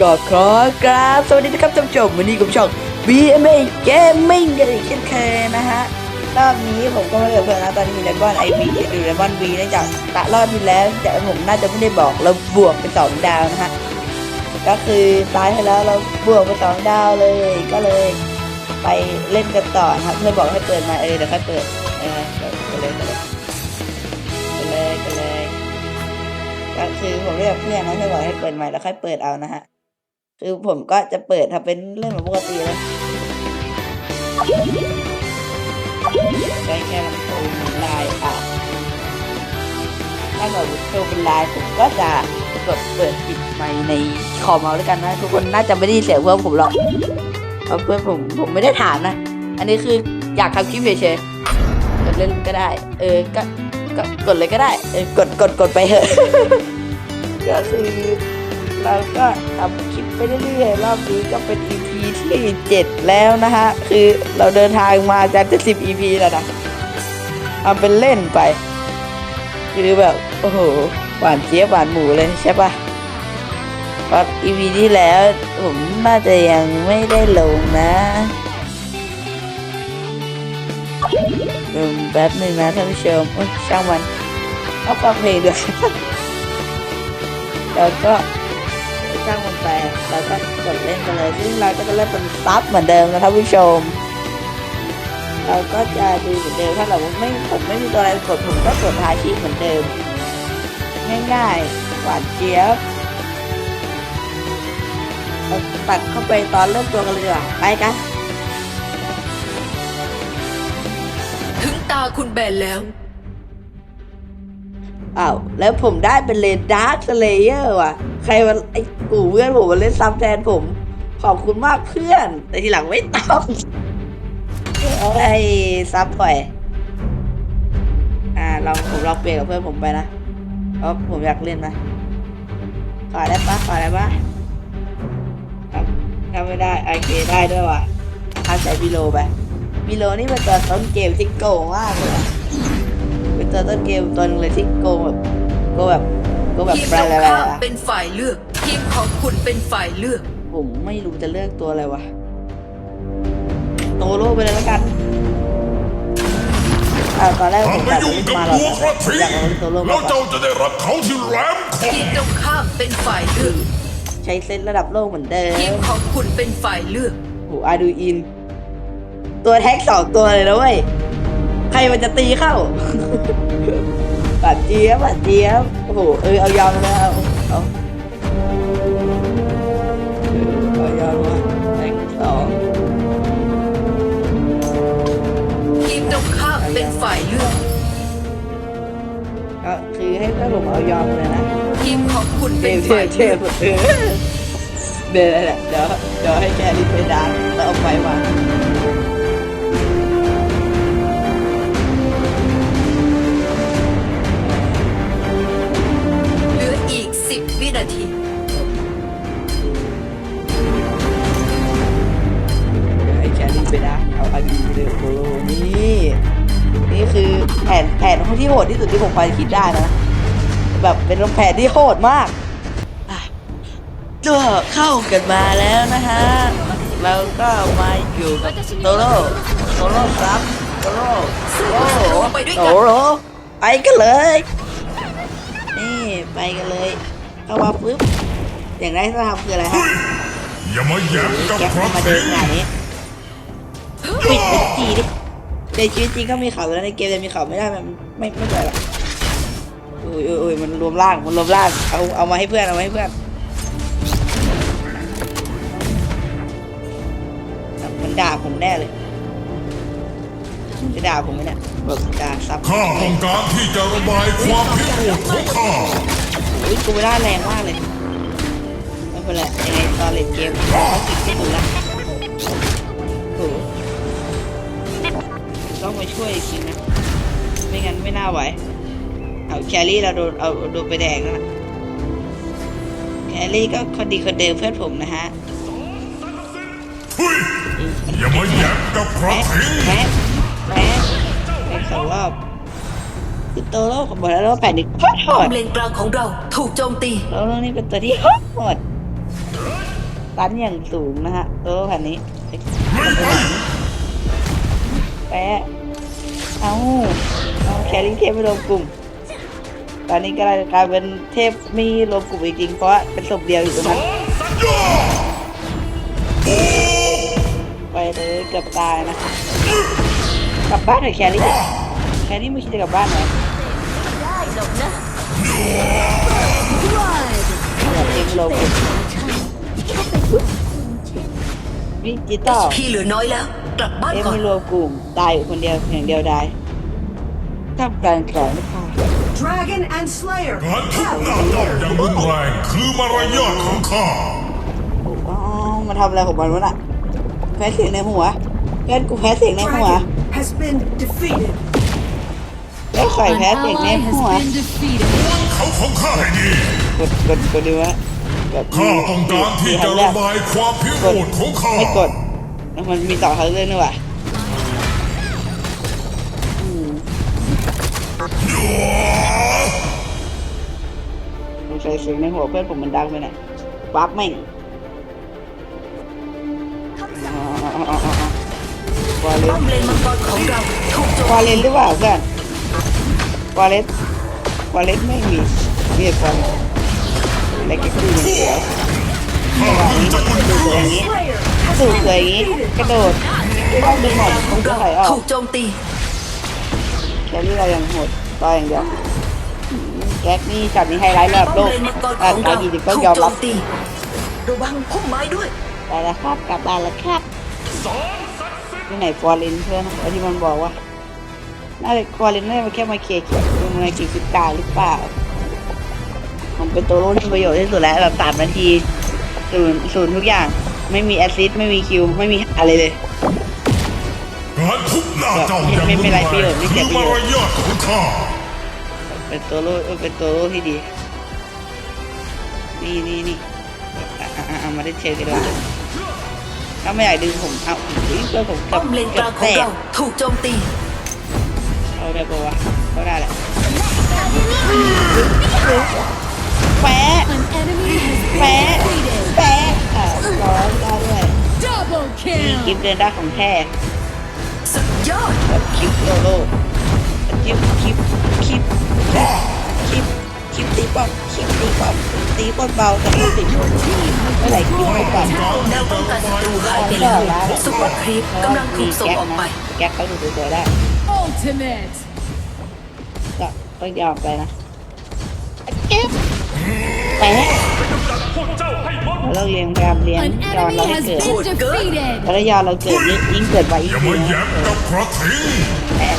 ก็ขอกราบสวัสดีนะครับท่านผู้ชมวันนี้กับช่อง BMA Gaming กันอีกเช่นเคยนะฮะรอบนี้ผมก็ไม่เหลือเพื่อนนะตอนนี้มีไดมอนไอวีหรือไดมอนวีเนื่องจากตะรอบที่แล้วแต่ผมน่าจะไม่ได้บอกเราบวกเป็นสองดาวนะฮะก็คือตายให้แล้วเราบวกเป็นสองดาวเลยก็เลย ไปเล่นกันต่อนะครับเพื่อนบอกให้เปิดมาเออเดี๋ยวค่อยเปิดเออไปเลยไปเลยไปเลยไปเลยก็คือผมเรียกเพื่อนนะเพื่อนบอกให้เปิดใหม่แล้วค่อยเปิดเอานะฮะ คือผมก็จะเปิดทำเป็นเรื่องปกติเลยได้แค่ลำโพงลายอะถ้าเกิดโชว์เป็นลายผมก็จะกดเปิดปิดไมในคอมเอาแล้วกันนะ ทุกคนน่าจะไม่ได้เสียงเพื่อนผมหรอกเพราะเพื่อนผมผมไม่ได้ถามนะ อันนี้คืออยากทำคลิปเฉยๆกดเล่นก็ได้ เออก็ก็กดเลยก็ได้ เออกดกดกดไปเถอะก็คือ เราก็ทำคลิปไปเรื่อยๆรอบนี้ก็เป็น EP ที่เจ็ดแล้วนะฮะ คือเราเดินทางมาจากจะสิบ EP แล้วนะทำเป็นเล่นไป คือแบบ โอ้โห หวานเจี๊ยบหวานหมูเลยใช่ปะเพราะ EP ที่แล้วผมน่าจะยังไม่ได้ลงนะแป๊บหนึ่งนะท่านผู้ชมโอ๊ยช่างมันเอาฟังเพลงด้วย แล้วก็ ช่างมันไปแล้วก็กดเล่นกันเลย ซึ่งเราก็จะเล่นเป็นซับเหมือนเดิมนะท่านผู้ชม เราก็จะดูเหมือนเดิมถ้าเราไม่ผมไม่มีตัวอะไรกดผมก็กดทาชีเหมือนเดิม ง่ายๆ หวานเจี๊ยบเราตัดเข้าไปตอนเริ่มตัวกันเลยดีกว่าไปกันถึงตาคุณแบนแล้วอ้าวแล้วผมได้เป็นเลนดาร์คสเลเยอร์ว่ะ ใครมันไอ้กูเพื่อนผมมาเล่นซ้ำแทนผม ขอบคุณมากเพื่อน แต่ทีหลังไม่ตอบเอาไอ้ซับปล่อย อ่าลองผมลองเปลี่ยนกับเพื่อนผมไปนะเพราะผมอยากเล่นนะขอได้ปะขอได้ปะครับถ้าไม่ได้โอเคได้ด้วยว่ะถ้าใช้บิโลไปบิโลนี่เป็นตัวต้นเกมที่โกงมากเลยอะเป็นตัวต้นเกมตัวหนึงเลยที่โกงแบบโกงแบบ กงแบบทีมแบตบรงอะไรข้ามอะเป็นฝ่ายเลือก ทีมของคุณเป็นฝ่ายเลือก ผมไม่รู้จะเลือกตัวอะไรวะ โตโร่ไปเลยแล้วกันอ่าตอนแรกผมถ้าตัไม่ดยุ่งไม่กับมาหรอกบัวกระผมทิอยากเอาโตโร่มาแล้วก่อเจ้านจะได้รับเขาที่แหลมคทีมมตรงข้ามเป็นฝ่ายเลือก ใช้เซตระดับโลกเหมือนเดิทีมมของคุณเป็นฝ่ายเลือกโหอาดูอิน ตัวแท็กสองตัวเลยนะเว้ย ใครมันจะตีเข้า บาดเจี๊ยบบาดเจี๊ยบโอ้โหเออเอายาวมาเอาเอาเออเอายาวมาแทงสองทีมตรงข้ามเป็นฝ่ายเลือก ก็คือให้เพื่อนผมเอายอมเลยนะทีมของคุณเทเป็นพเทฝ่ายพเทเลือพกเออเดี๋ยวเดี๋ยวเดี๋ยวเดี๋ยวให้แกรีบไปดังแล้วเอาไฟมา ที่โหดที่สุดที่ผมพอจะคิดได้นะ แบบเป็นแผนที่โหดมากอะก็เข้ากันมาแล้วนะฮะเราก็มาอยู่กับโตโร่โตโร่ครับโตโร่โตโร่ไปด้วยกันโตโร่ไปกันเลย นี่ไปกันเลยเข้ามาปุ๊บอย่างแรกที่เราทำคืออะไรฮะอย่ามาแย้มกับแก๊ปพระมาเดิทินงานนี้ปิดไปทีดิ ในชีวิตจริงก็มีเขาอยู่แล้วในเกมจะมีเขาไม่ได้มันไม่ไม่เป็นไรหรอกอุ้ยอุ้ยอุ้ยมันรวมร่างมันรวมร่างเอาเอามาให้เพื่อนเอามาให้เพื่อนมันด่าผมแน่เลยมันจะด่าผมไหมเนี่ยบอกด่าซับข้าต้องการที่จะระบายความพิโรธของข้าอุ้ยกูไม่ได้แรงมากเลยไม่เป็นไรยังไงตอนเล่นเกมเขาติดที่สุดละ ช่วยอีกทีนะ ไม่งั้นไม่น่าไหว เอาแครี่เราโดนเอาโดนไปแดงแล้วนะแครี่ก็คนดีคนเดิมเพื่อนผมนะฮะทุยอย่ามาแย้มกับพระแพ้ทิแพ้แพ้แพ้สองรอบคือโตโร่กับบอกแล้วว่าแผ่นนี้โคตรโหป้อดมเลนกลางของเราถูกโจมตีโตโร่นี่เป็นตัวที่โหดตันอย่างสูงนะฮะตัวแผ่นนี้ไม่ไปแปะ เอาเอาแครี่เทพไม่รวมกลุ่ม ตอนนี้ก็กลายเป็นเทพไม่รวมกลุ่มจริงๆเพราะว่าเป็นศพเดียวอยู่ตรงนั้นย่าไปเลยเกือบตายนะกลับบ้านหน่อยแครี่แครี่ไม่คิดจะกลับบ้านเหรออยากเองลงวิจิตอลพี่เหลือน้อยแล้ว กลับบ้านเอ็มก่อน ไม่รวมกลุ่มตายอยู่คนเดียวอย่างเดียวได้ทำการแข่งค่ะ Dragon and Slayer การทุบหน้าเจ้าอย่างรุนแรงคือมารยาทของข้า อ๋อมาทำอะไรของมันวะน่ะแพ้เสียงในหัวเพื่อนกูแพ้เสียงในหัว Dragon has been defeated. แล้วใคร An แพ้เสียงใน ally has หัว been defeated. เขาของข้าให้ดี กดกดกดดูวะกดข้าต้องการที่จะระบายความพิโรธของข้า ไม่กดแล้ว มันมีต่อทางเรื่องด้วยว่ะอืมสงสัยเสียงในหัวเพื่อนผมมันดังไปหน่อยปั๊บแม่งอ๋ออ๋ออ๋ออ๋อวาเลป้อนมเลนมังกรของเราถูกโจมวาเลนหรือเปล่าเพื่อนวาเลนวาเลนไม่มีมีแต่คนอะไรก็คืออย่างเดียวข้าเพิ่งจะอุ่นดูอย่างนี้ สูสวยอย่างนี้ กระโดดไม่ต้องดึงหมดขผอมงก็เราถอยออกถูกโจมตี แครี่เรายังโหดต่ออย่างเดียวอืมแก๊กนี่จัดนี้ไฮไลท์ระดับป้อโลมกเลนมังกรขการองตายเรากี่สิบถูต้องกยอมโจรับมตีระวังพุ่มไม้ด้วยไปแล้วครับ กลับบ้านแล้วครับที่ไหนฟอร์เรนเพื่อนไอ้ที่มันบอกว่า น่าจะฟอร์เรนน่าจะมาแค่มาเคลียร์เกี่ยวกับมือกี่สิบกาหรือเปล่า มันเป็นตัวโล่ที่มีประโยชน์ที่สุดแล้วแบบสามนาทีศูนย์ศูนย์ทุกอย่าง ไม่มีแอสซิสต์ไม่มีคิว ไม่มีอะไรเลย การทุบหน้าเจ้าอย่างรุนแรงคือมารยาทของข้าเป็นตัวโล่เออเป็นตัวโล่ที่ดี นี่นี่นี่อะอะอะเอามาได้เช็คกันแล้วถ้าไม่อยากดึงผมเอาอุ้ยเพื่อนผมป้กัอบมเลนกกัลาบงขแตองกเราถูกโจมตีเอาได้ปะวะก็ได้แหละแปะ An enemy has แป กิฟ kill. เดินได้ของแท้สุดยอดแบบคลิปโลโลคลิปคลิปคลิปคลิปคลิปตีป้อมคลิปตีป้อมตีป้อมเบาแต่ไม่ติดไม่ไหลคลิปไม่ก่อนแนวป้องกันศัตรูหายไปแล้วซุปเปอร์ครีปกำลังถูกส่งออกไปแก๊กเขาดูสวยๆได้ Ultimate. ก็ต้องยอมไปนะเก็บแปะเราเรียนพยายามเรียน An ยอน enemy เราให้ has เกิด been defeated. แล้วยอนเราเกิดยิ่งยิ่งเกิดไวยิ่องย่าดีมาแย้นะมกับกระทิงแปะ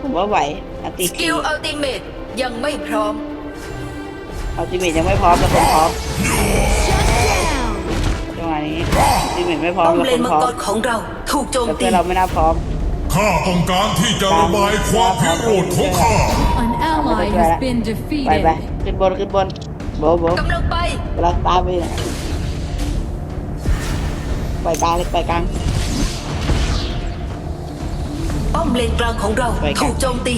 ผมว่าไหวอัติสคีกิลอัลติเมตยังไม่พร้อม อัลติเมทยังไม่พร้อมเราคนพร้อม Down. จังหวะนี้อัลติเมทไม่พร้อมป้อมเราเลคนนมัพงร้อมกรของเราถูกโจมแต่ตีเพื่อนเราไม่น่าพร้อม ข้าต้องการที่จะระบายความพิโรธของข้า An ally has been ไปไป defeated. ขึ้นบนขึ้นบน โบะโบะกำลังไปกำลังตามไปนะไปกลางเลยไปกลาง ป้อมเลนกลางของเราไปครับถูกโจมตี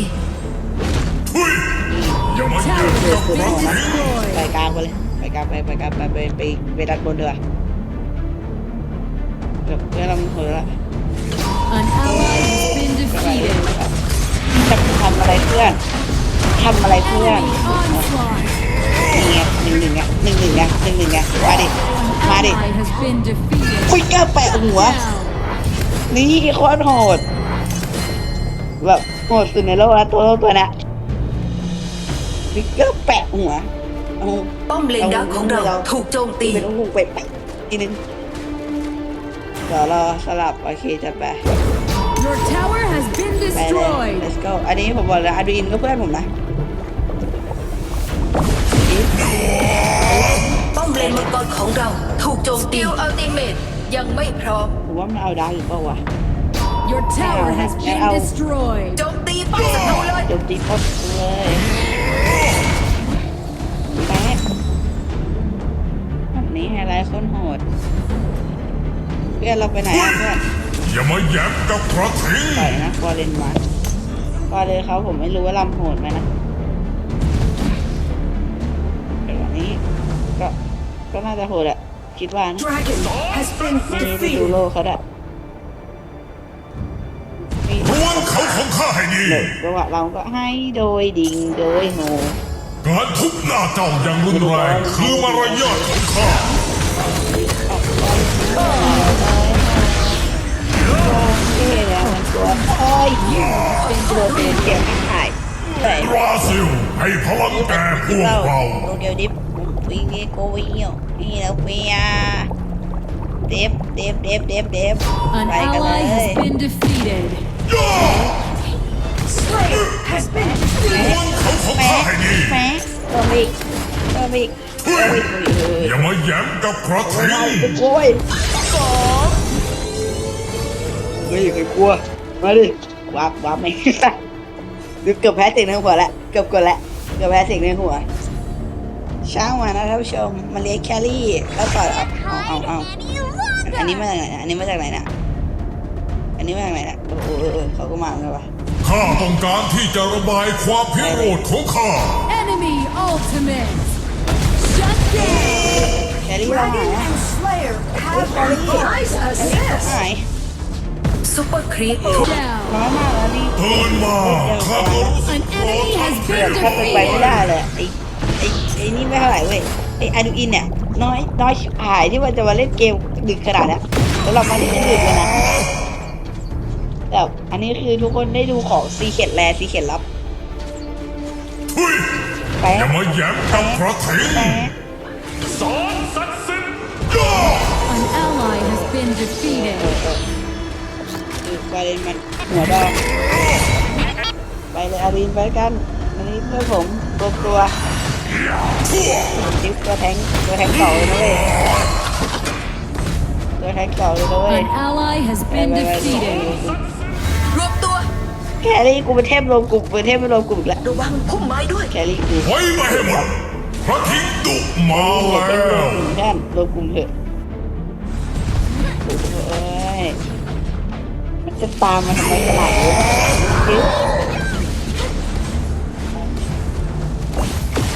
ทุยอย่ามาแย้มกับกระทิงไปกลางไปเลยไปกลางไปไปกลางไปไปไปไปดันบนเถอะเดี๋ยวเพื่อนเราเหนื่อยละ An ally has been ไป defeated. จะทำอะไรเพื่อนทำอะไรเพื่อน Enemy onslaught. นี่ไงหนึ่งหนึ่งไงหนึ่งหนึ่งไงหนึ่งหนึ่งไงมาดิมาดิคุยก้าแปะหัว นี่โคตรโหดแบบโหดสุดในโลกแล้วตัวตัวเนี้ยกเกอร์แปะหัวป้อมเลนดักของเราถูกโจมตีเป็นลูกไปแปะทีนึงเดี๋ยวเราสลับโอเคจะไป Your tower has been destroyed. let's go อันนี้ผมบอกเลยอาดูอินก็เพื่อนผมนะ เลนมังกรของเราถูกโจมตีสกิลอัลติเมตยังไม่พร้อม ผมว่ามันเอาดาวหรือเปล่าวะ Your tower has been Ow. destroyed. โจมตีป้อมศัตรูเลย โจมตีโคตรเลยแปะแบบนี้ไฮไลท์โคตรโหด เพื่อนเราไปไหนอะเพื่อน อย่ามาแย้มกับกระทิงปล่อยนะฟอร์เรนมาฟอร์เรนเขาผมไม่รู้ว่าลำโหดไหมนะแต่วันนี้ก็ ก็น่าจะโหดแหละคิดว่านะ Dragon has been ไม่ได้ดู defeated. โลเขาด้วยมีรวนเขาของข้าให้ดีจังหวะเราก็ให้โดยดิ่งโดยโง่การทุบหน้าเจ้าอย่างรุนแรงคือมารยาทของข้า เท่แล้วมันตัวเอ้ยเป็นตัวเป็นเสียงถ่ายแต่บราซิลให้พลังแก่พวกเราโตเกียวดิฟ วิ่งโกวิ่งนี่แล้วเฟียเดฟเดฟเดฟเดฟเดฟ An ไปกันเล ally ย has been defeated. Slayer has been defeated. เขาของแม่ข้าให้ดีแม่ตัวบิกตัวบิกตัวบิกเฮ้ยอย่ามาแย้มกับกระทิงโอ้ยเฮ้ยใครกลัวมาดิวับวับไม่เกือบแพ้เสียงในหัวแล้วเกือบกดแล้วเกือบแพ้เสียงในหัวเช้ามานะท่านผู้ชมมาเลี้ยงแครี่แล้วต่อยเอาเอาเอาเอาอันนี้มาจากไหนนะอันนี้มาจากไหนนะอันนี้มาจากไหนนะโอ้โหเออเออเขาก็มาแล้ววะข้าต้องการที่จะระบายความพิโรธของข้า Enemy ultimate. Shut down. แครี่เราหาย Dragon อะ and Slayer have nice แครี่เขา assist. หายซุปเปอร์ครีปถูก Down. น้อยมากแล้วนี่เตือนมาข้าก็รู้สึก An enemy has เกือบ been แทบเป็นไปไม่ defeated. ได้เลยไอ้ไอ้ไอ้นี่ไม่เท่าไหร่เว้ยไอ้อาดูอินเนี่ยน้อยน้อยชิบหายที่มันจะมาเล่นเกมดึกขนาดเนี้ยแล้วเรามาเล่นดึกเลยนะแต่อันนี้คือทุกคนได้ดูของซีเ e ตแลซีเ e ตลับทุยไปอย่ามาแย้มกับกระทิงไปสอนศักดิ์สิทธิ์ย่า An ally has been defeated. คือประเด็นมันหัวดองไปเลยอารีนไปกันอันนี้เพื่อนผมตัวตัว จิ๊บตัวแทงตัวแทงเก่าเลยนะเว้ยตัวแทงเก่าเลยนะเว้ย An ally has been Bye, bye, bye. defeated. รวบตัว แครี่กูเป็นเทพรวมกลุ่มเป็นเทพไม่รวมกลุ่มอีกแล้วระวังพุ่มไม้ด้วย แครี่กูไว้ม่ให้หมดกระทิงดุมาเป็นแล้รวมกลุ่มท่านรวมกลุ่มเถอะโอ้ยมันจะตามมาทำไมขนาดนี้จิ๊บ ไ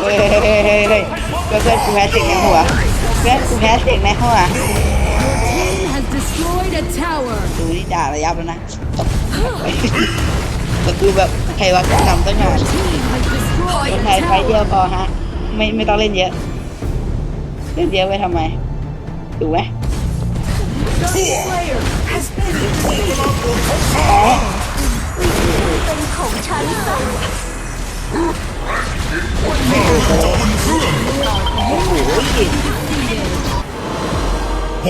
เฮ้ยเฮ้ยเฮ้ยเฮ้ยเพื่อนกูแพ้เสียงในหัวเพื่อนกูแพ้เสียงในหัว Team has destroyed a tower. ดูนี่ด่าระยับแล้วนะก็คือแบบใครว่าทำตั้งนาน Team has ค destroyed นไท a ยไฟเดียว tower. พอฮะ ไม่ไม่ต้องเล่นเยอะ เล่นเยอะไปทำไมถูกไหม Slayer has been defeated. จะอุ่นเครื่องโอ้โห ป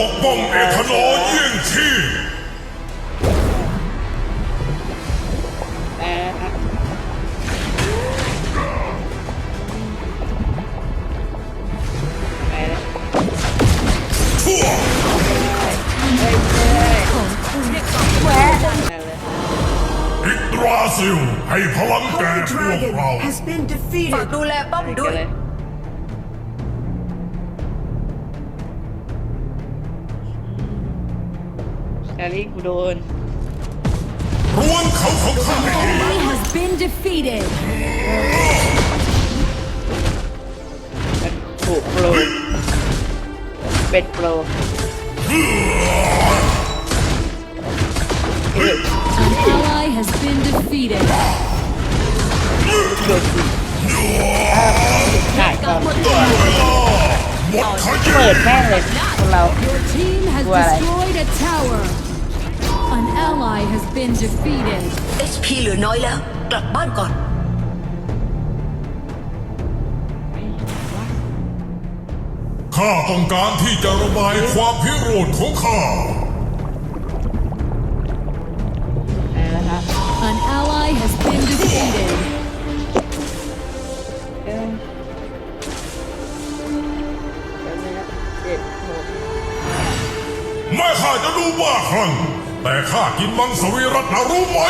กป้องเอทานอเยี่ยงชีพ ซิล ให้พลังแก่ Holy พวก Dragon เรา has been ฝาก defeated. ดูแลป้อมไปด้กัวนยเลยแครี่กูโดนรวนเขาของข้าให้ดี Enemy has been defeated. ถูกโปรเป็นโปร An ally has been defeated. โดนสิได้ก่อนหมดขยี้เปิดแม่งเลย คนเรา Your team has What? destroyed a tower. An ally has been defeated. HP เหลือน้อยแล้ว กลับบ้านก่อน ข้าต้องการที่จะระบายความพิโรธของข้า ally has been defeated. เออแป๊บนึงนะเจ็ดหกาจะดูบ้าคลั่งแต่ข้ากินมังสวิรัตนะรู้ไหม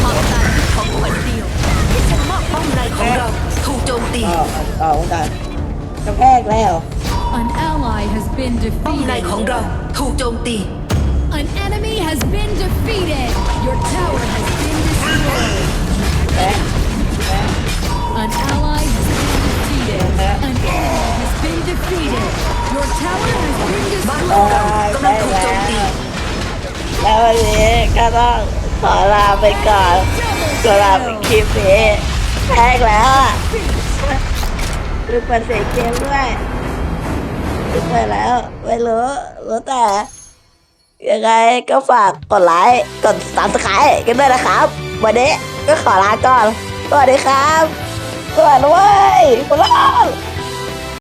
ความตายของขวัญเดียวที่ฉันมอบป้อมในของเราถูกโจมตีเอาเอาเอากันกระแพกแล้ว An ally has been ป้อมใน defeated. ของเราถูกโจมตี An enemy has been defeated. Your tower has been destroyed. An ally has been defeated. An enemy has been defeated. Your tower has been บ้าน destroyed. ของเรากำลังถูกโจมตี แล้ววันนี้ก็ต้องขอลาไปก่อนขอลาไปคลิปนี้แพกแล้วอะลืมเปิดเสียงเกมด้วยลืมเปิดแล้ว ไม่รู้ รู้แต่ ยังไงก็ฝากกดไลค์กดซับสไครต์กันด้วยนะครับ วันนี้ก็ขอลาก่อนสวัสดีครับสวัสดีเว้ยพวกเรา